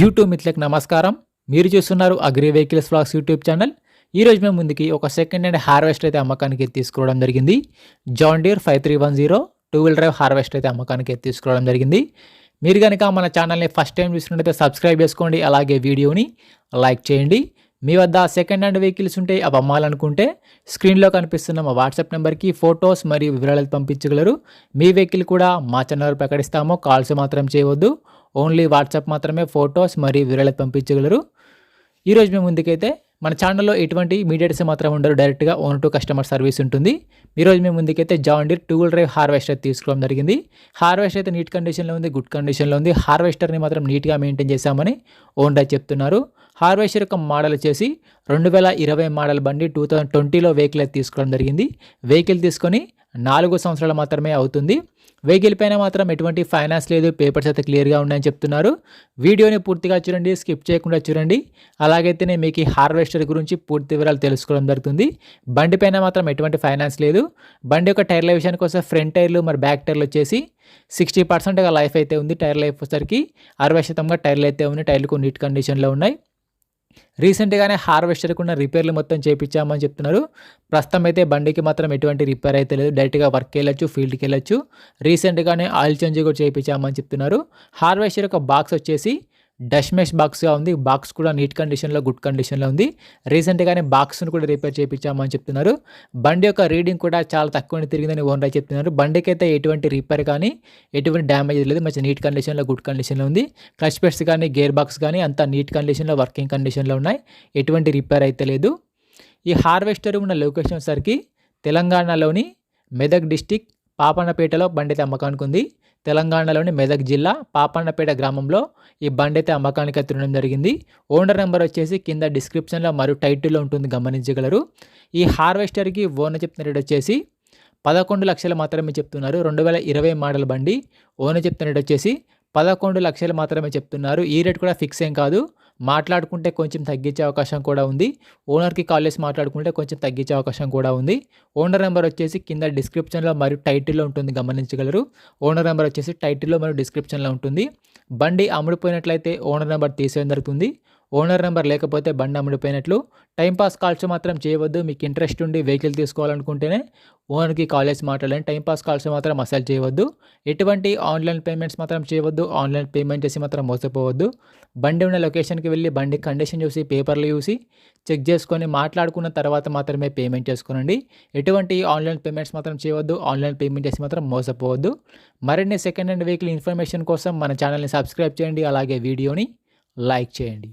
YouTube మిత్రులకు నమస్కారం. మీరు చూస్తున్నారు agri vehicles flags YouTube channel. ఈరోజు మేము ముందుకి ఒక సెకండ్ హ్యాండ్ హార్వెస్ట్ అయితే అమ్మకానికి తీసుకోవడం జరిగింది. John Deere five three one zero two wheel drive harvest అయితే అమ్మకానికి తీసుకోవడం జరిగింది. మీరు కనుక మన ఛానల్ని ఫస్ట్ టైం చూసినట్టయితే సబ్స్క్రైబ్ చేసుకోండి. అలాగే వీడియోని లైక్ చేయండి. మీ వద్ద సెకండ్ హ్యాండ్ వెహికల్స్ ఉంటే అవి అమ్మాలనుకుంటే స్క్రీన్లో కనిపిస్తున్న మా వాట్సాప్ నెంబర్కి ఫొటోస్ మరియు వివరాలు పంపించగలరు. మీ వెహికల్ కూడా మా ఛానల్ ప్రకటిస్తాము. కాల్స్ మాత్రం చేయవద్దు. ఓన్లీ వాట్సాప్ మాత్రమే ఫొటోస్ మరియు వివరాలు పంపించగలరు. ఈరోజు మేము ముందుకైతే మన ఛానల్లో ఎటువంటి మీడియట్స్ మాత్రం ఉండరు. డైరెక్ట్గా ఓన్ టు కస్టమర్ సర్వీస్ ఉంటుంది. ఈరోజు మేము ముందుకైతే John Deere two drive harvester తీసుకోవడం జరిగింది. హార్వెస్టర్ అయితే నీట్ కండిషన్లో ఉంది గుడ్ కండిషన్లో ఉంది. హార్వెస్టర్ని మాత్రం నీట్గా మెయింటైన్ చేశామని ఓన్ డ్రైవ్ చెప్తున్నారు. హార్వెస్టర్ యొక్క మోడల్ వచ్చేసి రెండు వేల ఇరవై మోడల్ బండి టూ థౌజండ్ ట్వంటీలో వెహికల్ అయితే తీసుకోవడం జరిగింది. వెహికల్ తీసుకొని నాలుగు సంవత్సరాలు మాత్రమే అవుతుంది. వెహికల్ పైన మాత్రం ఎటువంటి ఫైనాన్స్ లేదు పేపర్స్ అయితే క్లియర్గా ఉన్నాయని చెప్తున్నారు. వీడియోని పూర్తిగా చూడండి స్కిప్ చేయకుండా చూడండి. అలాగైతేనే మీకు ఈ హార్వెస్టర్ గురించి పూర్తి వివరాలు తెలుసుకోవడం జరుగుతుంది. బండి పైన మాత్రం ఎటువంటి ఫైనాన్స్ లేదు. బండి యొక్క టైర్ల విషయానికి వస్తే ఫ్రంట్ టైర్లు మరి బ్యాక్ టైర్లు వచ్చేసి సిక్స్టీ పర్సెంట్గా లైఫ్ అయితే ఉంది టైర్ లైఫ్ వచ్చేసరికి. అరవై శాతంగా టైర్లు అయితే ఉన్నాయి టైర్లు నీట్ కండిషన్లో ఉన్నాయి. రీసెంట్గానే హార్వెస్టర్కి ఉన్న రిపేర్లు మొత్తం చేయించామని చెప్తున్నారు. ప్రస్తుతం అయితే బండికి మాత్రం ఎటువంటి రిపేర్ అయితే లేదు. డైరెక్ట్గా వర్క్ వెళ్ళొచ్చు ఫీల్డ్కి వెళ్ళొచ్చు. రీసెంట్గానే ఆయిల్ చేంజ్ కూడా చేయించామని చెప్తున్నారు. హార్వెస్టర్ యొక్క బాక్స్ వచ్చేసి డష్మెష్ బాక్స్గా ఉంది. బాక్స్ కూడా నీట్ కండిషన్లో గుడ్ కండిషన్లో ఉంది. రీసెంట్గానే బాక్స్ను కూడా రిపేర్ చేయించామని చెప్తున్నారు. బండి యొక్క రీడింగ్ కూడా చాలా తక్కువ తిరిగిందని ఓనర్ చెప్తున్నారు. బండికి అయితే ఎటువంటి రిపేర్ కానీ ఎటువంటి డ్యామేజ్ లేదు. మంచి నీట్ కండిషన్లో గుడ్ కండిషన్లో ఉంది. క్లచ్ పెట్స్ కానీ గేర్ బాక్స్ కానీ అంతా నీట్ కండిషన్లో వర్కింగ్ కండిషన్లో ఉన్నాయి. ఎటువంటి రిపేర్ అయితే లేదు. ఈ హార్వెస్టర్ ఉన్న లొకేషన్ సరికి తెలంగాణలోని మెదక్ డిస్టిక్ పాపన్నపేటలో బండితే అమ్మకానికి ఉంది తెలంగాణలోని మెదక్ జిల్లా పాపన్నపేట గ్రామంలో ఈ బండి అమ్మకానికి తిరగడం జరిగింది. ఓనర్ నెంబర్ వచ్చేసి కింద డిస్క్రిప్షన్లో మరియు టైటిల్లో ఉంటుంది గమనించగలరు. ఈ హార్వెస్టర్కి ఓనర్ చెప్తున్న రేట్ వచ్చేసి పదకొండు లక్షలు మాత్రమే చెప్తున్నారు రెండు వేల ఇరవై మోడల్ బండి. ఓనర్ చెప్తున్న రేట్ వచ్చేసి పదకొండు లక్షలు మాత్రమే చెప్తున్నారు. ఈ రేట్ కూడా ఫిక్స్ ఏం కాదు. మాట్లాడుకుంటే కొంచెం తగ్గించే అవకాశం కూడా ఉంది. ఓనర్కి కాల్ చేసి మాట్లాడుకుంటే కొంచెం తగ్గించే అవకాశం కూడా ఉంది. ఓనర్ నెంబర్ వచ్చేసి కింద డిస్క్రిప్షన్లో మరియు టైటిల్లో ఉంటుంది గమనించగలరు. ఓనర్ నెంబర్ వచ్చేసి టైటిల్లో మరియు డిస్క్రిప్షన్లో ఉంటుంది. బండి అమ్ముడిపోయినట్లయితే ఓనర్ నెంబర్ తీసేయడం జరుగుతుంది. ఓనర్ నెంబర్ లేకపోతే బండి అమ్ముడిపోయినట్లు టైంపాస్ కాల్స్ మాత్రం చేయవద్దు. మీకు ఇంట్రెస్ట్ ఉండి వెహికల్ తీసుకోవాలనుకుంటేనే ఓనర్కి కాల్ చేసి మాట్లాడండి. టైంపాస్ కాల్స్ మాత్రం అసలు చేయవద్దు. ఎటువంటి ఆన్లైన్ పేమెంట్స్ మాత్రం చేయవద్దు. ఆన్లైన్ పేమెంట్ చేసి మాత్రం మోసపోవద్దు. బండి ఉన్న లొకేషన్కి వెళ్ళి బండి కండిషన్ చూసి పేపర్లు చూసి చెక్ చేసుకొని మాట్లాడుకున్న తర్వాత మాత్రమే పేమెంట్ చేసుకోనండి. ఎటువంటి ఆన్లైన్ పేమెంట్స్ మాత్రం చేయవద్దు. ఆన్లైన్ పేమెంట్ చేసి మాత్రం మోసపోవద్దు. మరిన్ని సెకండ్ హ్యాండ్ వెహికల్ ఇన్ఫర్మేషన్ కోసం మన ఛానల్ని సబ్స్క్రైబ్ చేయండి. అలాగే వీడియోని లైక్ చేయండి.